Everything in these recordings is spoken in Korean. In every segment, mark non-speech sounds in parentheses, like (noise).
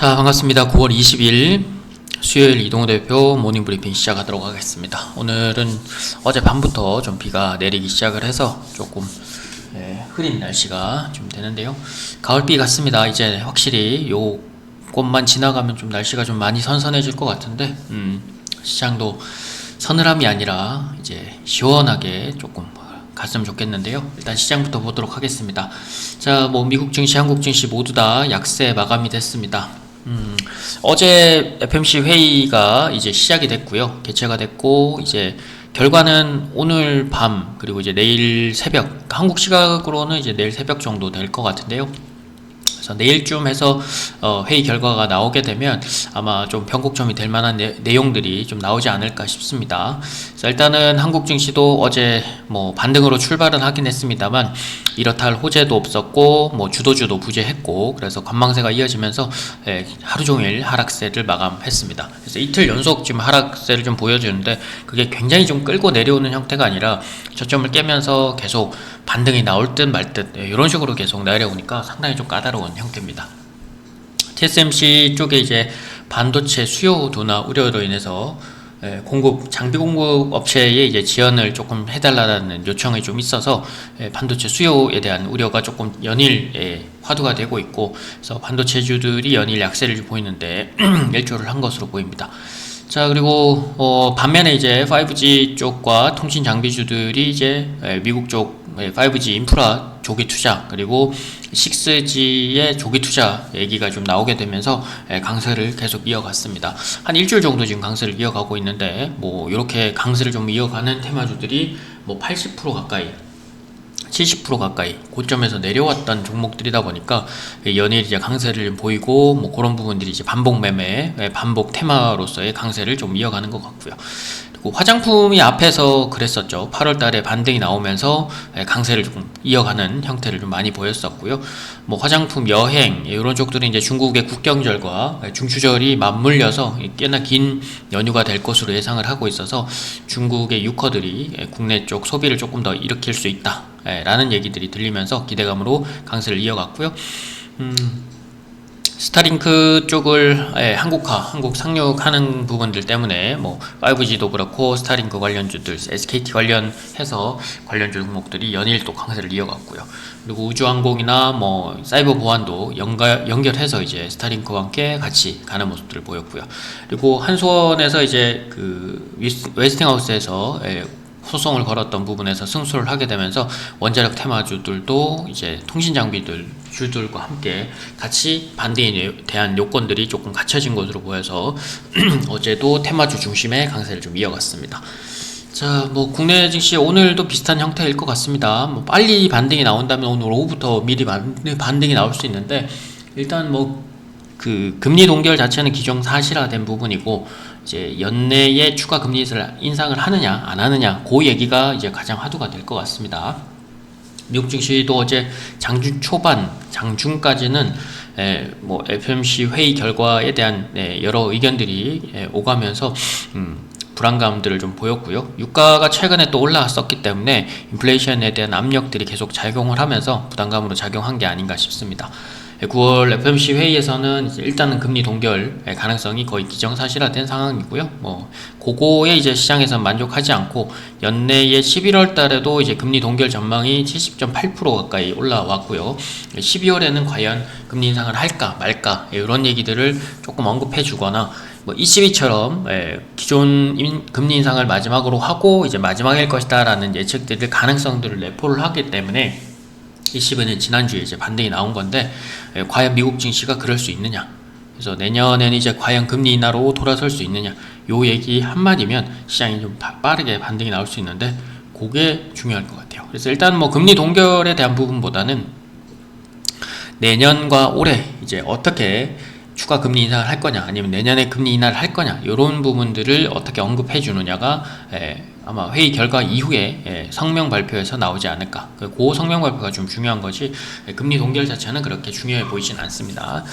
자, 반갑습니다. 9월 20일 수요일 이동호 대표 모닝 브리핑 시작하도록 하겠습니다. 오늘은 어제 밤부터 좀 비가 내리기 시작을 해서 조금 예, 흐린 날씨가 좀 되는데요. 가을비 같습니다. 이제 확실히 요 곳만 지나가면 좀 날씨가 좀 많이 선선해질 것 같은데, 음, 시장도 서늘함이 아니라 이제 시원하게 조금 갔으면 좋겠는데요. 일단 시장부터 보도록 하겠습니다. 자, 뭐 미국 증시, 한국 증시 모두 다 약세 마감이 됐습니다. 음, 어제 FMC 회의가 이제 시작이 됐고요. 개최가 됐고 이제 결과는 오늘 밤 그리고 이제 내일 새벽 한국 시각으로는 이제 내일 새벽 정도 될 것 같은데요. 그래서 내일쯤 해서 어, 회의 결과가 나오게 되면 아마 좀 변곡점이 될 만한 내, 내용들이 좀 나오지 않을까 싶습니다. 그래서 일단은 한국 증시도 어제 뭐 반등으로 출발은 하긴 했습니다만 이렇다 할 호재도 없었고 뭐 주도주도 부재했고 그래서 관망세가 이어지면서 예, 하루 종일 하락세를 마감했습니다. 그래서 이틀 연속 지금 하락세를 좀 보여주는데 그게 굉장히 좀 끌고 내려오는 형태가 아니라 저점을 깨면서 계속 반등이 나올 듯 말듯 이런 식으로 계속 내려오니까 상당히 좀 까다로운 형태입니다. TSMC 쪽에 이제 반도체 수요 둔화 우려로 인해서 예, 공급 장비 공급 업체에 이제 지원을 조금 해달라는 요청이 좀 있어서 예, 반도체 수요에 대한 우려가 조금 연일 예, 화두가 되고 있고 그래서 반도체주들이 연일 약세를 좀 보이는데 (clears throat) 일조를 한 것으로 보입니다. 자 그리고 어, 반면에 이제 5G 쪽과 통신 장비주들이 이제 예, 미국 쪽 예, 5G 인프라 조기 투자 그리고 6G의 조기 투자 얘기가 좀 나오게 되면서 예, 강세를 계속 이어갔습니다. 한 일주일 정도 지금 강세를 이어가고 있는데 뭐 이렇게 강세를 좀 이어가는 테마주들이 뭐 80% 가까이 70% 가까이 고점에서 내려왔던 종목들이다 보니까 연일 이제 강세를 좀 보이고 뭐 그런 부분들이 이제 반복 매매, 반복 테마로서의 강세를 좀 이어가는 것 같고요. 그리고 화장품이 앞에서 그랬었죠. 8월 달에 반등이 나오면서 강세를 조금 이어가는 형태를 좀 많이 보였었고요. 뭐 화장품, 여행 이런 쪽들은 이제 중국의 국경절과 중추절이 맞물려서 꽤나 긴 연휴가 될 것으로 예상을 하고 있어서 중국의 유커들이 국내 쪽 소비를 조금 더 일으킬 수 있다. 라는 얘기들이 들리면서 기대감으로 강세를 이어갔고요. 음, 스타링크 쪽을 예, 한국화, 한국 상륙하는 부분들 때문에 뭐 5G도 그렇고 스타링크 관련주들, SKT 관련해서 관련주 종목들이 연일 또 강세를 이어갔고요. 그리고 우주항공이나 뭐 사이버 보안도 연가, 연결해서 이제 스타링크와 함께 같이 가는 모습들을 보였고요. 그리고 한수원에서 이제 그 웨스팅하우스에서 예, 소송을 걸었던 부분에서 승소를 하게 되면서 원자력 테마주들도 이제 통신 장비들 주들과 함께 같이 반대에 대한 요건들이 조금 갖춰진 것으로 보여서 (clears throat) 어제도 테마주 중심의 강세를 좀 이어갔습니다. 자, 뭐 국내 증시 오늘도 비슷한 형태일 것 같습니다. 뭐 빨리 반등이 나온다면 오늘 오후부터 미리 반등이 나올 수 있는데 일단 뭐 그 금리 동결 자체는 기정사실화된 부분이고 이제 연내에 추가 금리 인상을 하느냐 안 하느냐 그 얘기가 이제 가장 화두가 될 것 같습니다. 미국 증시도 어제 장중 초반 장중까지는 에, 뭐 FMC 회의 결과에 대한 에, 여러 의견들이 에, 오가면서 음, 불안감들을 좀 보였고요. 유가가 최근에 또 올라왔었기 때문에 인플레이션에 대한 압력들이 계속 작용을 하면서 부담감으로 작용한 게 아닌가 싶습니다. 9월 FMC 회의에서는 일단은 금리 동결 가능성이 거의 기정사실화된 상황이고요. 뭐 그거에 이제 시장에서 만족하지 않고 연내에 11월 달에도 이제 금리 동결 전망이 70.8% 가까이 올라왔고요. 12월에는 과연 금리 인상을 할까 말까 이런 얘기들을 조금 언급해 주거나 뭐 ECB처럼 기존 금리 인상을 마지막으로 하고 이제 마지막일 것이다라는 예측들을 가능성들을 내포를 하기 때문에 20은은 지난주에 이제 반등이 나온 건데 예, 과연 미국 증시가 그럴 수 있느냐? 그래서 내년에는 이제 과연 금리 인하로 돌아설 수 있느냐? 요 얘기 한마디면 시장이 좀 빠르게 반등이 나올 수 있는데 그게 중요할 것 같아요. 그래서 일단 뭐 금리 동결에 대한 부분보다는 내년과 올해 이제 어떻게 추가 금리 인상을 할 거냐 아니면 내년에 금리 인하를 할 거냐 이런 부분들을 어떻게 언급해 주느냐가 예, 아마 회의 결과 이후에 예, 성명 발표에서 나오지 않을까. 그 성명 발표가 좀 중요한 거지 예, 금리 동결 자체는 그렇게 중요해 보이진 않습니다.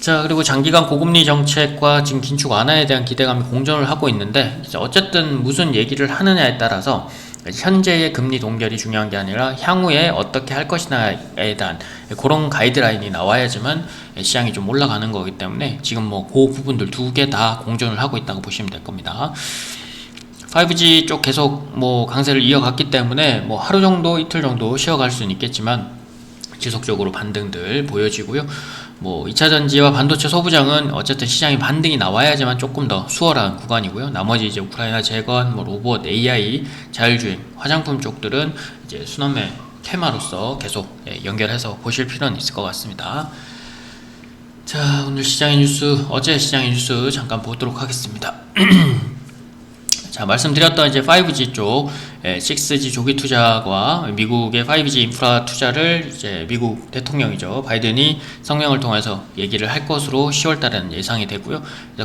자 그리고 장기간 고금리 정책과 지금 긴축 완화에 대한 기대감이 공존을 하고 있는데 어쨌든 무슨 얘기를 하느냐에 따라서 현재의 금리 동결이 중요한 게 아니라 향후에 어떻게 할 것이냐에 대한 그런 가이드라인이 나와야지만 시장이 좀 올라가는 거기 때문에 지금 뭐 그 부분들 두 개 다 공존을 하고 있다고 보시면 될 겁니다. 5G 쪽 계속 뭐 강세를 이어갔기 때문에 뭐 하루 정도 이틀 정도 쉬어갈 수는 있겠지만 지속적으로 반등들 보여지고요. 뭐 2차 전지와 반도체 소부장은 어쨌든 시장이 반등이 나와야지만 조금 더 수월한 구간이고요. 나머지 이제 우크라이나 재건, 뭐 로봇, AI, 자율주행, 화장품 쪽들은 이제 순환매 테마로서 계속 예, 연결해서 보실 필요는 있을 것 같습니다. 자, 오늘 시장의 뉴스, 어제 시장의 뉴스 잠깐 보도록 하겠습니다. (clears throat) 자, 말씀드렸던 이제 5G 쪽, 예, 6G 조기 투자와 미국의 5G 인프라 투자를 이제 미국 대통령이죠. 바이든이 성명을 통해서 얘기를 할 것으로 10월 달에는 예상이 되고요.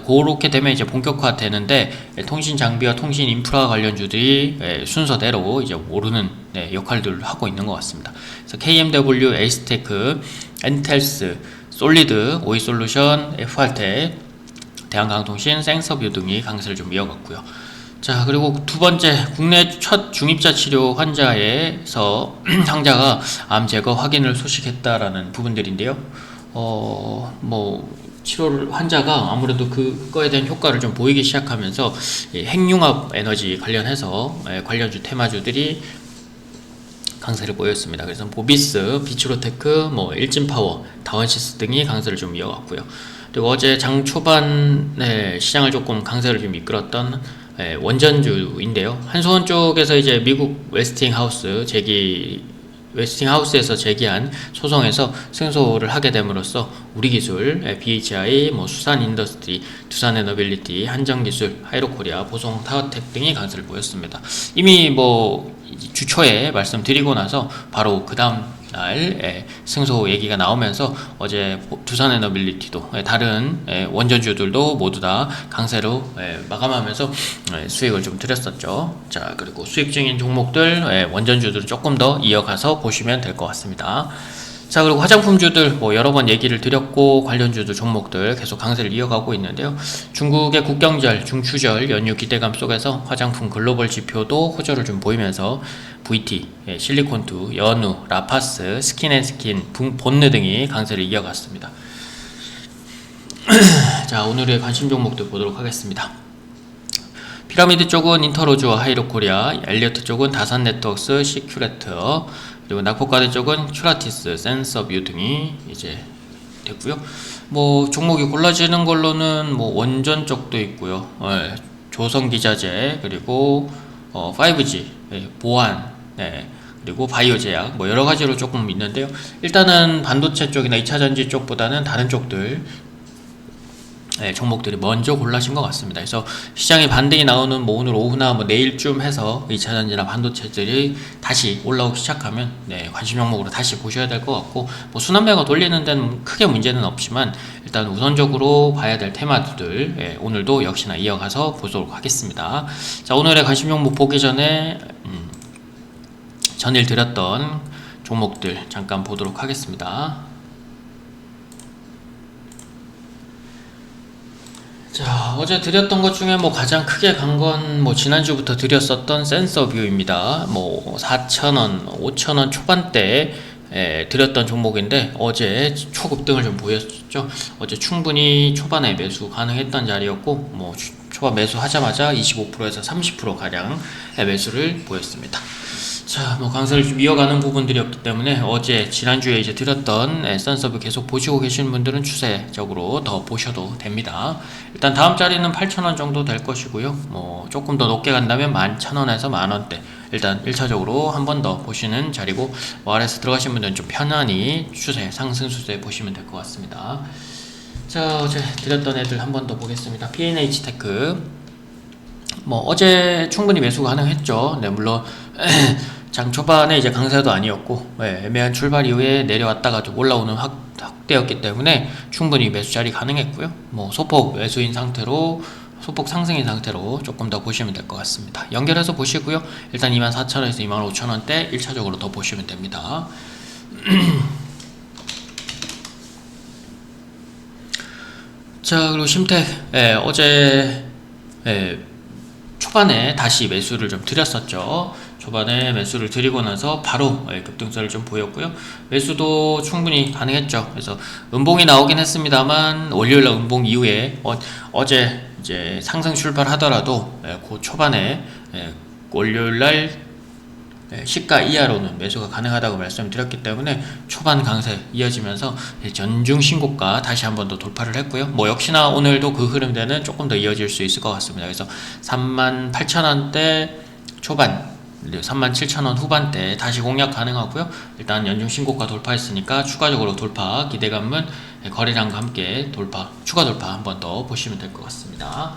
그렇게 되면 이제 본격화 되는데 예, 통신 장비와 통신 인프라 관련주들이 예, 순서대로 이제 오르는 네, 역할들을 하고 있는 것 같습니다. 그래서 KMW, 에이스테크, 엔텔스, 솔리드, 오이솔루션, FR텍, 대한강통신, 생서뷰 등이 강세를 좀 이어갔고요. 자 그리고 두 번째 국내 첫 중입자 치료 환자에서 (clears throat) 상자가 암 제거 확인을 소식했다라는 부분들인데요. 어 뭐 치료를 환자가 아무래도 그거에 대한 효과를 좀 보이기 시작하면서 이 핵융합 에너지 관련해서 예, 관련주 테마주들이 강세를 보였습니다. 그래서 보비스, 비츠로테크, 뭐 일진파워, 다원시스 등이 강세를 좀 이어갔고요. 그리고 어제 장 초반에 시장을 조금 강세를 좀 이끌었던 예, 원전주인데요. 한소원 쪽에서 이제 미국 웨스팅하우스 제기 웨스팅하우스에서 제기한 소송에서 승소를 하게 됨으로써 우리 기술, 예, BHI, 뭐 수산 인더스트리, 두산 에너빌리티, 한정기술, 하이로코리아, 보성 타워텍 등이 강세를 보였습니다. 이미 뭐 주초에 말씀드리고 나서 바로 그 다음 날 예, 승소 얘기가 나오면서 어제 두산 에너빌리티도 예, 다른 예, 원전주들도 모두 다 강세로 예, 마감하면서 예, 수익을 좀 드렸었죠. 자 그리고 수익 중인 종목들 예, 원전주들 조금 더 이어가서 보시면 될 것 같습니다. 자 그리고 화장품주들 뭐 여러 번 얘기를 드렸고 관련주들 종목들 계속 강세를 이어가고 있는데요. 중국의 국경절, 중추절 연휴 기대감 속에서 화장품 글로벌 지표도 호조를 좀 보이면서 VT, 예, 실리콘투, 연우, 라파스, 스킨앤스킨, 본느 등이 강세를 이어갔습니다. (clears throat) 자 오늘의 관심 종목들 보도록 하겠습니다. 피라미드 쪽은 인터로즈와 하이로코리아, 엘리어트 쪽은 다산네트웍스, 시큐레터, 그리고 낙폭과대 쪽은 큐라티스, 센서 뷰 등이 이제 됐고요. 뭐 종목이 골라지는 걸로는 뭐 원전 쪽도 있고요. 예, 조선 기자재 그리고 어, 5G, 예, 보안, 네, 그리고 바이오 제약 뭐 여러 가지로 조금 있는데요. 일단은 반도체 쪽이나 2차 전지 쪽보다는 다른 쪽들 네, 종목들이 먼저 골라진 것 같습니다. 그래서 시장에 반등이 나오는 뭐 오늘 오후나 뭐 내일쯤 해서 2차 전지나 반도체들이 다시 올라오기 시작하면 네, 관심 종목으로 다시 보셔야 될 것 같고 뭐 순환매가 돌리는 데는 크게 문제는 없지만 일단 우선적으로 봐야 될 테마들 예, 오늘도 역시나 이어가서 보도록 하겠습니다. 자 오늘의 관심 종목 보기 전에 음, 전일 드렸던 종목들 잠깐 보도록 하겠습니다. 자, 어제 드렸던 것 중에 뭐 가장 크게 간 건 뭐 지난주부터 드렸었던 센서 뷰입니다. 뭐 4,000원, 5,000원 초반대에 에, 드렸던 종목인데 어제 초급등을 좀 보였죠. 어제 충분히 초반에 매수 가능했던 자리였고 뭐 초반 매수하자마자 25%에서 30% 가량 매수를 보였습니다. 자, 뭐 강세를 좀 이어가는 부분들이었기 때문에 어제 지난주에 이제 드렸던 선서브 계속 보시고 계시는 분들은 추세적으로 더 보셔도 됩니다. 일단 다음 자리는 8,000원 정도 될 것이고요. 뭐 조금 더 높게 간다면 11,000원에서 만원대. 일단 1차적으로 한 번 더 보시는 자리고 뭐 아래서 들어가신 분들은 좀 편안히 추세, 상승 추세 보시면 될 것 같습니다. 자, 어제 드렸던 애들 한 번 더 보겠습니다. P&H 테크. 뭐 어제 충분히 매수 가능했죠. 네, 물론 (clears throat) 장 초반에 이제 강세도 아니었고 네, 애매한 출발 이후에 내려왔다가 좀 올라오는 확, 확대였기 때문에 충분히 매수 자리 가능했고요. 뭐 소폭 매수인 상태로 소폭 상승인 상태로 조금 더 보시면 될 것 같습니다. 연결해서 보시고요. 일단 24,000원에서 25,000원대 1차적으로 더 보시면 됩니다. (clears throat) 자 그리고 심택 예, 어제 예, 초반에 다시 매수를 좀 드렸었죠. 초반에 매수를 드리고 나서 바로 예, 급등세를 좀 보였고요. 매수도 충분히 가능했죠. 그래서 음봉이 나오긴 했습니다만 월요일 날 음봉 이후에 어, 제 이제 상승 출발하더라도 예, 그 초반에 예, 월요일 날 예, 시가 이하로는 매수가 가능하다고 말씀드렸기 때문에 초반 강세 이어지면서 전중 신고가 다시 한 번 더 돌파를 했고요. 뭐 역시나 오늘도 그 흐름대는 조금 더 이어질 수 있을 것 같습니다. 그래서 38,000원대 초반 37,000원 후반대 다시 공략 가능하고요. 일단 연중 신고가 돌파했으니까 추가적으로 돌파 기대감은 거래량과 함께 돌파 추가 돌파 한 번 더 보시면 될 것 같습니다.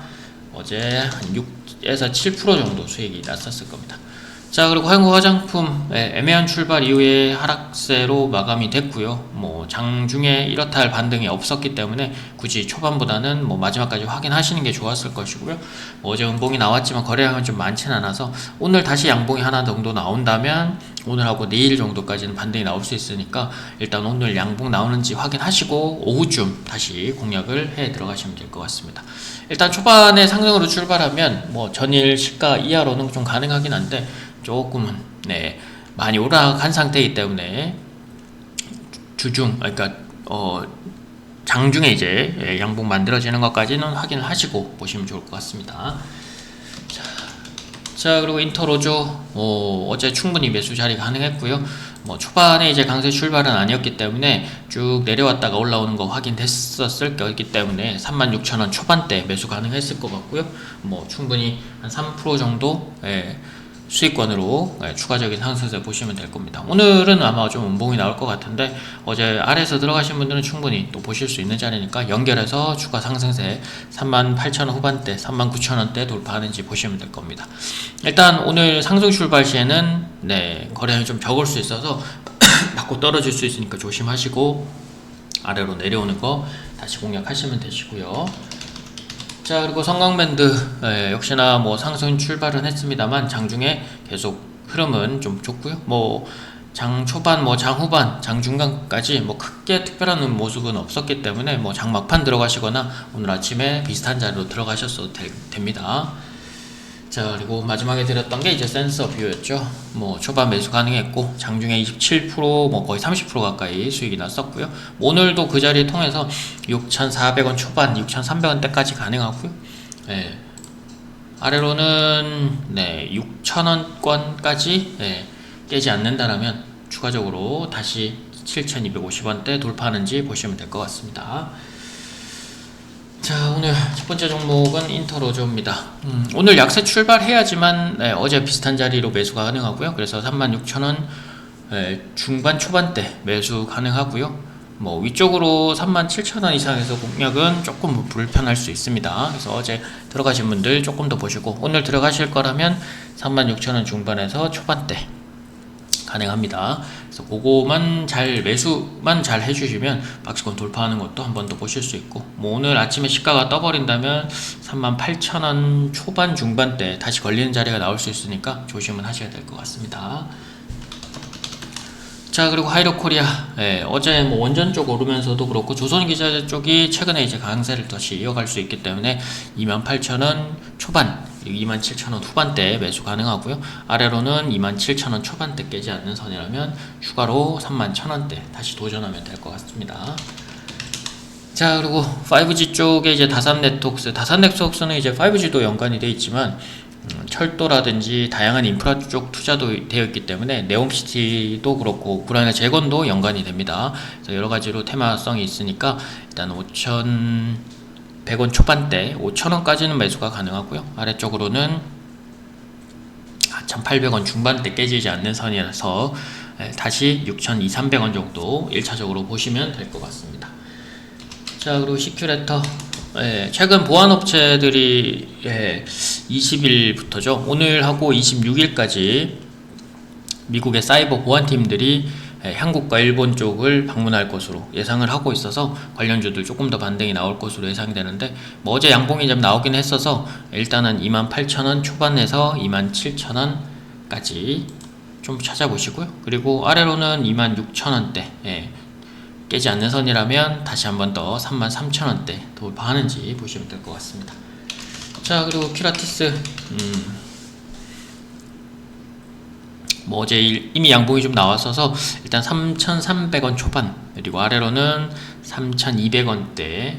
어제 한 6에서 7% 정도 수익이 났었을 겁니다. 자 그리고 한국 화장품 예, 애매한 출발 이후에 하락세로 마감이 됐고요. 뭐 장중에 이렇다 할 반등이 없었기 때문에 굳이 초반보다는 뭐 마지막까지 확인하시는 게 좋았을 것이고요. 뭐 어제 음봉이 나왔지만 거래량은 좀 많지는 않아서 오늘 다시 양봉이 하나 정도 나온다면 오늘하고 내일 정도까지는 반등이 나올 수 있으니까 일단 오늘 양봉 나오는지 확인하시고 오후쯤 다시 공략을 해 들어가시면 될 것 같습니다. 일단 초반에 상승으로 출발하면 뭐 전일 시가 이하로는 좀 가능하긴 한데 조금은 네 많이 올라간 상태이기 때문에 주중 그러니까 어 장중에 이제 예, 양봉 만들어지는 것까지는 확인을 하시고 보시면 좋을 것 같습니다. 자, 자 그리고 인터로죠. 어, 어제 충분히 매수 자리 가능했고요. 뭐 초반에 이제 강세 출발은 아니었기 때문에 쭉 내려왔다가 올라오는 거 확인됐었을 거기 때문에 36,000원 초반대 매수 가능했을 것 같고요. 뭐 충분히 한 3% 정도 예, 수익권으로 예, 추가적인 상승세 보시면 될 겁니다. 오늘은 아마 좀 음봉이 나올 것 같은데 어제 아래에서 들어가신 분들은 충분히 또 보실 수 있는 자리니까 연결해서 추가 상승세 38,000원 후반대, 39,000원대 돌파하는지 보시면 될 겁니다. 일단 오늘 상승 출발 시에는 네, 거래량이 좀 적을 수 있어서 (coughs) 받고 떨어질 수 있으니까 조심하시고 아래로 내려오는 거 다시 공략하시면 되시고요. 자 그리고 성광밴드 예, 역시나 뭐 상승 출발은 했습니다만 장중에 계속 흐름은 좀 좋고요. 뭐 장 초반, 뭐 장 후반, 장 중간까지 뭐 크게 특별한 모습은 없었기 때문에 뭐 장 막판 들어가시거나 오늘 아침에 비슷한 자리로 들어가셨어도 되, 됩니다. 자 그리고 마지막에 드렸던 게 이제 센서 뷰였죠. 뭐 초반 매수 가능했고 장중에 27%뭐 거의 30% 가까이 수익이 났었고요. 오늘도 그 자리 통해서 6,400원 초반, 6,300원대까지 가능하고요. 네. 아래로는 네 6,000원권까지 네, 깨지 않는다라면 추가적으로 다시 7,250원대 돌파하는지 보시면 될 것 같습니다. 자 오늘 첫 번째 종목은 인터로조입니다. 음, 오늘 약세 출발해야지만 네, 어제 비슷한 자리로 매수가 가능하고요. 그래서 36,000원 네, 중반 초반대 매수 가능하고요. 뭐 위쪽으로 37,000원 이상에서 공략은 조금 불편할 수 있습니다. 그래서 어제 들어가신 분들 조금 더 보시고 오늘 들어가실 거라면 36,000원 중반에서 초반대 가능합니다. 그래서 그거만 잘 매수만 잘 해주시면 박스권 돌파하는 것도 한 번 더 보실 수 있고 뭐 오늘 아침에 시가가 떠버린다면 38,000원 초반 중반대 다시 걸리는 자리가 나올 수 있으니까 조심은 하셔야 될 것 같습니다. 자 그리고 하이로코리아 예, 어제 뭐 원전 쪽 오르면서도 그렇고 조선기자 쪽이 최근에 이제 강세를 다시 이어갈 수 있기 때문에 28,000원 초반 27,000원 후반대 매수 가능하고요 아래로는 27,000원 초반대 깨지 않는 선이라면 추가로 31,000원대 다시 도전하면 될 것 같습니다 자 그리고 5G 쪽에 이제 다산 네트워크스 다산 네트워크스는 이제 5G도 연관이 되어 있지만 음, 철도라든지 다양한 인프라 쪽 투자도 되어 있기 때문에 네옴시티도 그렇고 우크라이나 재건도 연관이 됩니다. 그래서 여러 가지로 테마성이 있으니까 일단 5,100원 초반대 5,000원까지는 매수가 가능하고요. 아래쪽으로는 1,800원 중반대 깨지지 않는 선이라서 예, 다시 6,200원 정도 1차적으로 보시면 될 것 같습니다. 자 그리고 시큐레터 예, 최근 보안업체들이 예, 20일부터죠. 오늘하고 26일까지 미국의 사이버 보안팀들이 예, 한국과 일본 쪽을 방문할 것으로 예상을 하고 있어서 관련주들 조금 더 반등이 나올 것으로 예상이 되는데 뭐 어제 양봉이 좀 나오긴 했어서 일단은 28,000원 초반에서 27,000원까지 좀 찾아보시고요. 그리고 아래로는 26,000원대 예, 깨지 않는 선이라면 다시 한 번 더 33,000원대 돌파하는지 보시면 될 것 같습니다. 자 그리고 큐라티스 음, 뭐 어제 일- 이미 양봉이 좀 나왔어서 일단 3,300원 초반. 그리고 아래로는 3,200원대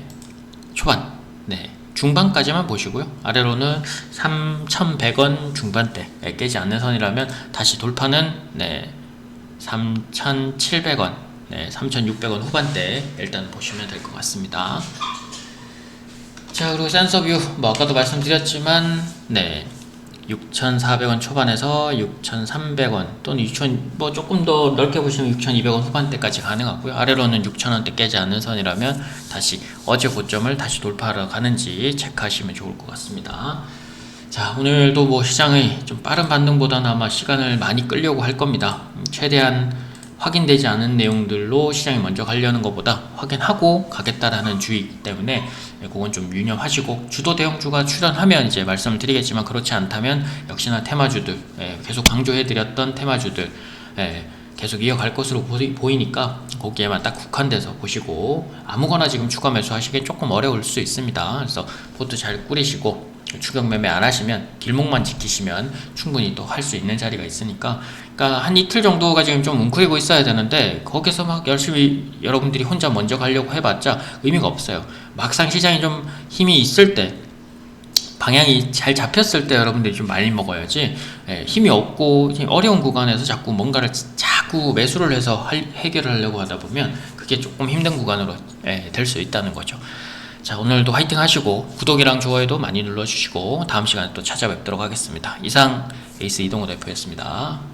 초반. 네 중반까지만 보시고요. 아래로는 3,100원 중반대. 예, 깨지 않는 선이라면 다시 돌파는 네 3,700원 네 3,600원 후반대 일단 보시면 될 것 같습니다. 자 그리고 센서뷰. 뭐 아까도 말씀드렸지만 네 6,400원 초반에서 6,300원 또는 6,000, 뭐 조금 더 넓게 보시면 6,200원 후반대까지 가능하고요. 아래로는 6,000원대 깨지 않는 선이라면 다시 어제 고점을 다시 돌파하러 가는지 체크하시면 좋을 것 같습니다. 자, 오늘도 뭐 시장의 좀 빠른 반등보다는 아마 시간을 많이 끌려고 할 겁니다. 음, 최대한 확인되지 않은 내용들로 시장이 먼저 가려는 것보다 확인하고 가겠다라는 주의이기 때문에 예, 그건 좀 유념하시고 주도 대형주가 출현하면 이제 말씀을 드리겠지만 그렇지 않다면 역시나 테마주들 예, 계속 강조해드렸던 테마주들 예, 계속 이어갈 것으로 보이- 보이 니까 거기에만 딱 국한돼서 보시고 아무거나 지금 추가 매수하시기 조금 어려울 수 있습니다. 그래서 포트 잘 꾸리시고 추격 매매 안 하시면 길목만 지키시면 충분히 또 할 수 있는 자리가 있으니까 그러니까 한 이틀 정도가 지금 좀 웅크리고 있어야 되는데 거기서 막 열심히 여러분들이 혼자 먼저 가려고 해봤자 의미가 없어요. 막상 시장이 좀 힘이 있을 때 방향이 잘 잡혔을 때 여러분들이 좀 많이 먹어야지 예, 힘이 없고 좀 어려운 구간에서 자꾸 뭔가를 자꾸 매수를 해서 할- 해결을 하려고 하다 보면 그게 조금 힘든 구간으로 될수 있다는 거죠. 자 오늘도 화이팅 하시고 구독이랑 좋아요도 많이 눌러주시고 다음 시간에 또 찾아뵙도록 하겠습니다. 이상 에이스 이동호 대표였습니다.